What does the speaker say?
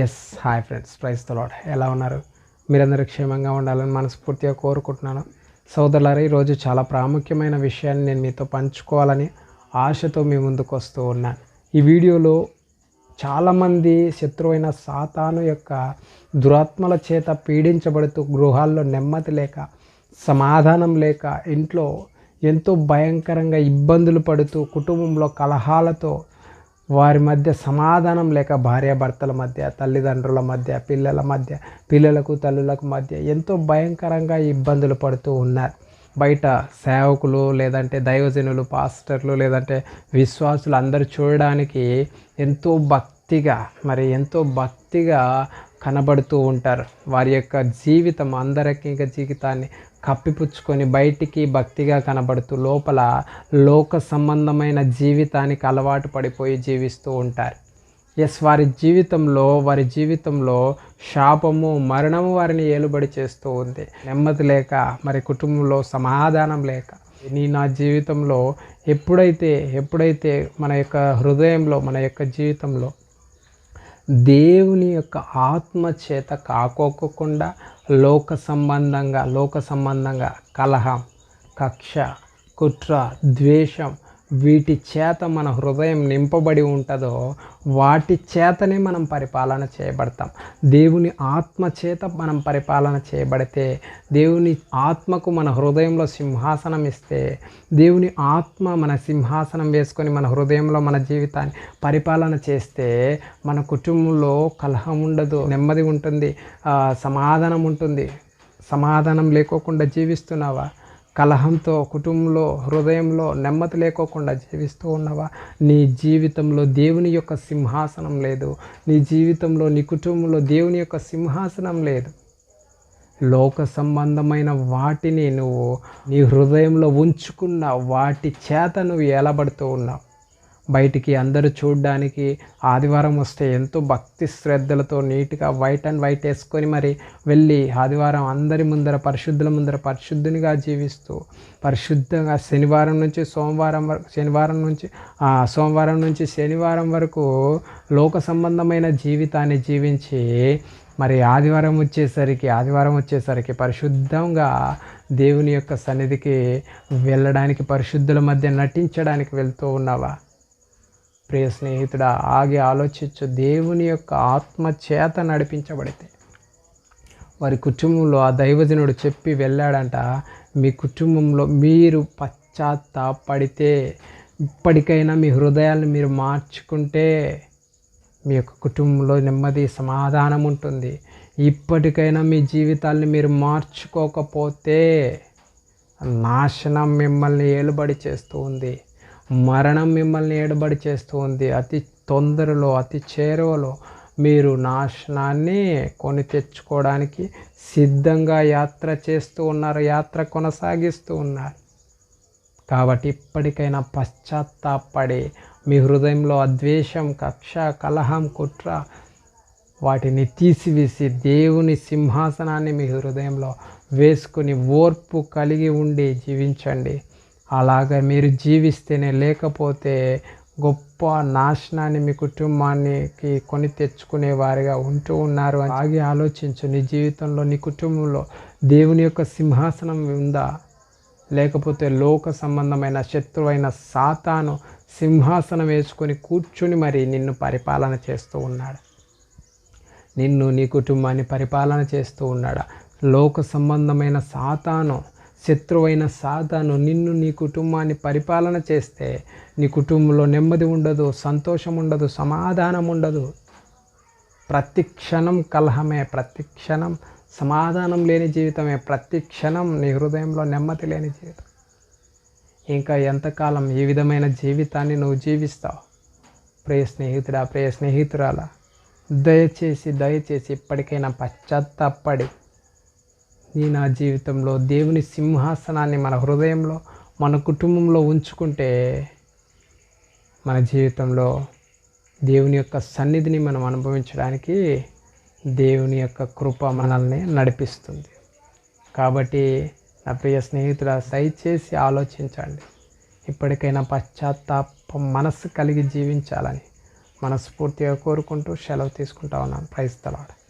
Yes hi friends ప్రైస్ తలాడ్ ఎలా ఉన్నారు? మీరందరూ క్షేమంగా ఉండాలని మనస్ఫూర్తిగా కోరుకుంటున్నాను. సోదరులారా ఈరోజు చాలా ప్రాముఖ్యమైన విషయాన్ని నేను మీతో పంచుకోవాలని ఆశతో మీ ముందుకు వస్తూ ఉన్నాను. ఈ వీడియోలో చాలామంది శత్రువైన సాతాను యొక్క దురాత్మల చేత పీడించబడుతూ గృహాల్లో నెమ్మది లేక సమాధానం లేక ఇంట్లో ఎంతో భయంకరంగా ఇబ్బందులు పడుతూ కుటుంబంలో కలహాలతో వారి మధ్య సమాధానం లేక భార్యాభర్తల మధ్య తల్లిదండ్రుల మధ్య పిల్లల మధ్య పిల్లలకు తల్లులకు మధ్య ఎంతో భయంకరంగా ఇబ్బందులు పడుతూ ఉన్నారు. బయట సేవకులు లేదంటే దైవజనులు పాస్టర్లు లేదంటే విశ్వాసులు అందరూ చూడడానికి ఎంతో భక్తిగా మరి ఎంతో భక్తిగా కనబడుతూ ఉంటారు. వారి యొక్క జీవితం అందరికీ ఇంకా జీవితాన్ని కప్పిపుచ్చుకొని బయటికి భక్తిగా కనబడుతూ లోపల లోక సంబంధమైన జీవితానికి అలవాటు పడిపోయి జీవిస్తూ ఉంటారు. ఎస్ వారి జీవితంలో వారి జీవితంలో శాపము మరణము వారిని ఏలుబడి చేస్తూ ఉంది. నెమ్మది లేక మరి కుటుంబంలో సమాధానం లేక నీ నా జీవితంలో ఎప్పుడైతే ఎప్పుడైతే మన యొక్క హృదయంలో మన యొక్క జీవితంలో దేవుని యొక్క ఆత్మ చేత కాకోకుండా లోక సంబంధంగా లోక సంబంధంగా కలహం కక్ష కుట్ర ద్వేషం వీటి చేత మన హృదయం నింపబడి ఉంటుందో వాటి చేతనే మనం పరిపాలన చేయబడతాం. దేవుని ఆత్మ చేత మనం పరిపాలన చేయబడితే దేవుని ఆత్మకు మన హృదయంలో సింహాసనం ఇస్తే దేవుని ఆత్మ మన సింహాసనం వేసుకొని మన హృదయంలో మన జీవితాన్ని పరిపాలన చేస్తే మన కుటుంబంలో కలహం ఉండదు నెమ్మది ఉంటుంది సమాధానం ఉంటుంది. సమాధానం లేకోకుండా జీవిస్తున్నావా? కలహంతో కుటుంబంలో హృదయంలో నెమ్మది లేకోకుండా జీవిస్తూ ఉన్నవా? నీ జీవితంలో దేవుని యొక్క సింహాసనం లేదు. నీ జీవితంలో నీ కుటుంబంలో దేవుని యొక్క సింహాసనం లేదు. లోక సంబంధమైన వాటిని నువ్వు నీ హృదయంలో ఉంచుకున్న వాటి చేత నువ్వు ఎలబడుతూ ఉన్నావు. బయటికి అందరూ చూడడానికి ఆదివారం వస్తే ఎంతో భక్తి శ్రద్ధలతో నీట్గా వైట్ అండ్ వైట్ వేసుకొని మరి వెళ్ళి ఆదివారం అందరి ముందర పరిశుద్ధుల ముందర పరిశుద్ధునిగా జీవిస్తూ పరిశుద్ధంగా శనివారం నుంచి సోమవారం వరకు శనివారం నుంచి సోమవారం నుంచి శనివారం వరకు లోక సంబంధమైన జీవితాన్ని జీవించి మరి ఆదివారం వచ్చేసరికి ఆదివారం వచ్చేసరికి పరిశుద్ధంగా దేవుని యొక్క సన్నిధికి వెళ్ళడానికి పరిశుద్ధుల మధ్య నటించడానికి వెళ్తూ ఉన్నావా? ప్రియ స్నేహితుడా ఆగి ఆలోచించు. దేవుని యొక్క ఆత్మ చేత నడిపించబడితే వారి కుటుంబంలో ఆ దైవజనుడు చెప్పి వెళ్ళాడంట మీ కుటుంబంలో మీరు పశ్చాత్తాపడితే ఇప్పటికైనా మీ హృదయాలను మీరు మార్చుకుంటే మీ యొక్క కుటుంబంలో నెమ్మది సమాధానం ఉంటుంది. ఇప్పటికైనా మీ జీవితాల్ని మీరు మార్చుకోకపోతే నాశనం మిమ్మల్ని ఏలుబడి చేస్తూ ఉంది. మరణం మిమ్మల్ని ఏడబడి చేస్తూ ఉంది. అతి తొందరలో అతి చేరువలో మీరు నాశనాన్ని కొని తెచ్చుకోవడానికి సిద్ధంగా యాత్ర చేస్తూ ఉన్నారు. యాత్ర కొనసాగిస్తూ ఉన్నారు. కాబట్టి ఇప్పటికైనా పశ్చాత్తాపడి మీ హృదయంలో అద్వేషం కక్ష కలహం కుట్ర వాటిని తీసివేసి దేవుని సింహాసనాన్ని మీ హృదయంలో వేసుకుని ఓర్పు కలిగి ఉండి జీవించండి. అలాగ మీరు జీవిస్తేనే లేకపోతే గొప్ప నాశనాన్ని మీ కుటుంబానికి కొని తెచ్చుకునే వారిగా ఉంటూ ఉన్నారు అని ఆగి ఆలోచించు. నీ జీవితంలో నీ కుటుంబంలో దేవుని యొక్క సింహాసనం ఉందా? లేకపోతే లోక సంబంధమైన శత్రువైన సాతాను సింహాసనం వేసుకొని కూర్చుని మరి నిన్ను పరిపాలన చేస్తూ ఉన్నాడు? నిన్ను నీ కుటుంబాన్ని పరిపాలన చేస్తూ ఉన్నాడా? లోక సంబంధమైన సాతాను శత్రువైన సాతాను నిన్ను నీ కుటుంబాన్ని పరిపాలన చేస్తే నీ కుటుంబంలో నెమ్మది ఉండదు సంతోషం ఉండదు సమాధానం ఉండదు. ప్రతి క్షణం కలహమే ప్రతి క్షణం సమాధానం లేని జీవితమే ప్రతి క్షణం నీ హృదయంలో నెమ్మది లేని జీవితం. ఇంకా ఎంతకాలం ఈ విధమైన జీవితాన్ని నువ్వు జీవిస్తావు? ప్రియ స్నేహితుడా ప్రియ స్నేహితురాలా దయచేసి దయచేసి ఇప్పటికైనా పశ్చాత్తాపడి నీ నా జీవితంలో దేవుని సింహాసనాన్ని మన హృదయంలో మన కుటుంబంలో ఉంచుకుంటే మన జీవితంలో దేవుని యొక్క సన్నిధిని మనం అనుభవించడానికి దేవుని యొక్క కృప మనల్ని నడిపిస్తుంది. కాబట్టి నా ప్రియ స్నేహితుల దయచేసి ఆలోచించండి. ఇప్పటికైనా పశ్చాత్తాప మనస్సు కలిగి జీవించాలని మనస్ఫూర్తిగా కోరుకుంటూ సెలవు తీసుకుంటా ఉన్నాను. ప్రైస్తలాడు